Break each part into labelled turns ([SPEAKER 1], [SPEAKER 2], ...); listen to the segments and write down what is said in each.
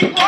[SPEAKER 1] என்னை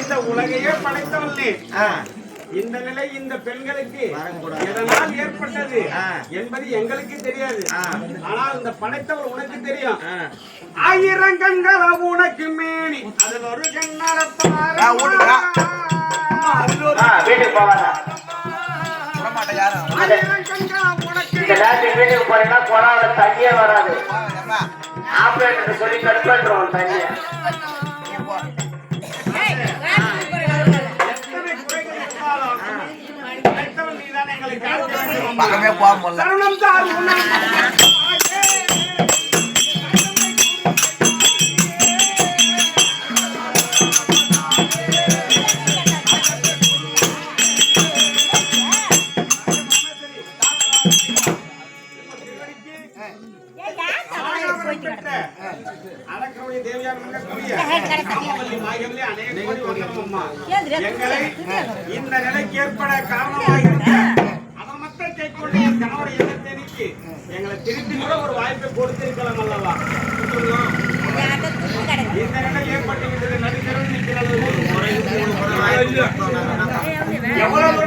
[SPEAKER 1] இந்த உலகையே படைத்தவள் நீ. இந்த நிலை இந்த பெண்களுக்கு எதனால் ஏற்பட்டது என்பது எங்களுக்கு தெரியாது. ஆனால் இந்த படைத்தவள் உனக்கு தெரியும். ஆயிரம் கண்கள உனக்கு மேனி. அதில் ஒரு
[SPEAKER 2] கொரோனா தண்ணியே வராது. ஆபரேட்டர் சொல்லி கட் பண்றோம் தண்ணியை.
[SPEAKER 1] வந்தனம் அம்மா. எங்களை இந்த நிலைக்கு ஏற்பட காரணமாக இருந்த நீக்கி எங்களை திருப்பி கூட ஒரு வாய்ப்பை கொடுத்திருக்கலாம் அல்லவா? இந்த நிலை ஏற்பட்டு நடுத்தரவு நிற்கிறது எவ்வளவு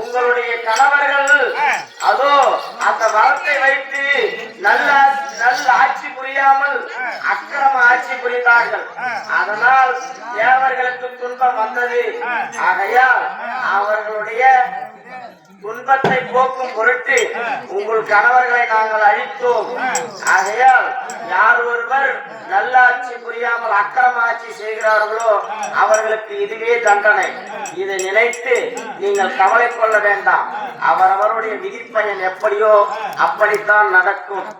[SPEAKER 2] உங்களுடைய கணவர்கள் அதோ அந்த வரத்தை வைத்து நல்ல நல்ல ஆட்சி புரியாமல் அக்கிரம ஆட்சி புரிந்தார்கள். அதனால் தேவர்களுக்கு துன்பம் வந்தது. ஆகையால் அவர்களுடைய துன்பத்தை போக்கும் பொருட்டு உங்கள் கணவர்களை நாங்கள் அழித்தோம். ஆகையால் யார் ஒருவர் நல்லாட்சி புரியாமல் அக்கிரம ஆட்சி செய்கிறார்களோ அவர்களுக்கு இதுவே தண்டனை. இதை நினைத்து நீங்கள் கவலை கொள்ள வேண்டாம். அவரவருடைய விதிப்பயன் எப்படியோ அப்படித்தான் நடக்கும்.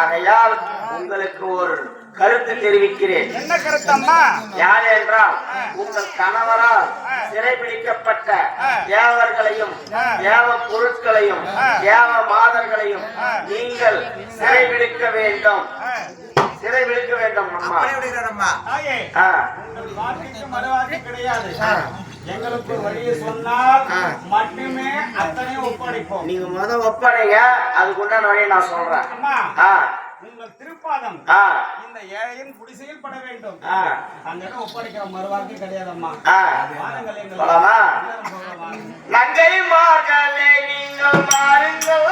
[SPEAKER 2] ஆகையால் உங்களுக்கு ஒரு கருத்து தெரிவிக்கிறேன்.
[SPEAKER 1] என்ன கருத்தம்மா?
[SPEAKER 2] யார் என்றால் உங்கள் கணவரால் சிறைபிடிக்கப்பட்ட தேவர்களையும் தேவ பொருட்களையும் தேவ மாதர்களையும் நீங்கள் சிறைபிடிக்க வேண்டும். சிறைபிடிக்க வேண்டும் அம்மா.
[SPEAKER 1] கிடையாது. எங்களுக்கு வழியை சொன்னால் மட்டுமே அத்தனையும் ஒப்படைப்போம்.
[SPEAKER 2] நீங்க முத ஒப்படைங்க அதுக்கு உண்டான வழியை நான் சொல்றேன்.
[SPEAKER 1] உங்கள் திருப்பாதம் இந்த ஏழையின் குடிசையில் பட வேண்டும். அந்த இடம் ஒப்படைக்கிற மறுவார்த்தை கிடையாதம்மா.
[SPEAKER 2] நங்கை மார்க்க பாருங்கள்.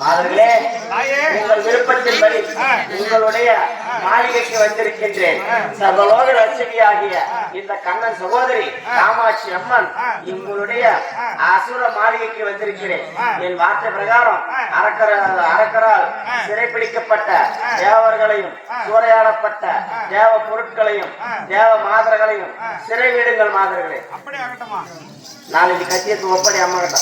[SPEAKER 2] மாதர்களே உங்கள் விருப்பத்தின்படி உங்களுடைய மாளிகைக்கு வந்திருக்கின்றேன். சர்வலோக ரட்சகியாகிய இந்த கண்ணன் சகோதரி காமாட்சி அம்மன் உங்களுடைய அசுர மாளிகைக்கு வந்திருக்கிறேன். என் வார்த்தை பிரகாரம் அரக்கர அரக்கரால் சிறைப்பிடிக்கப்பட்ட தேவர்களையும் சூறையாடப்பட்ட தேவ பொருட்களையும் தேவ மாதர்களையும் சிறை வீடுங்கள் மாதர்களே.
[SPEAKER 1] ஆகட்டுமா
[SPEAKER 2] நாளைக்கு கத்தியத்து ஒப்படை அம்மா கிட்ட?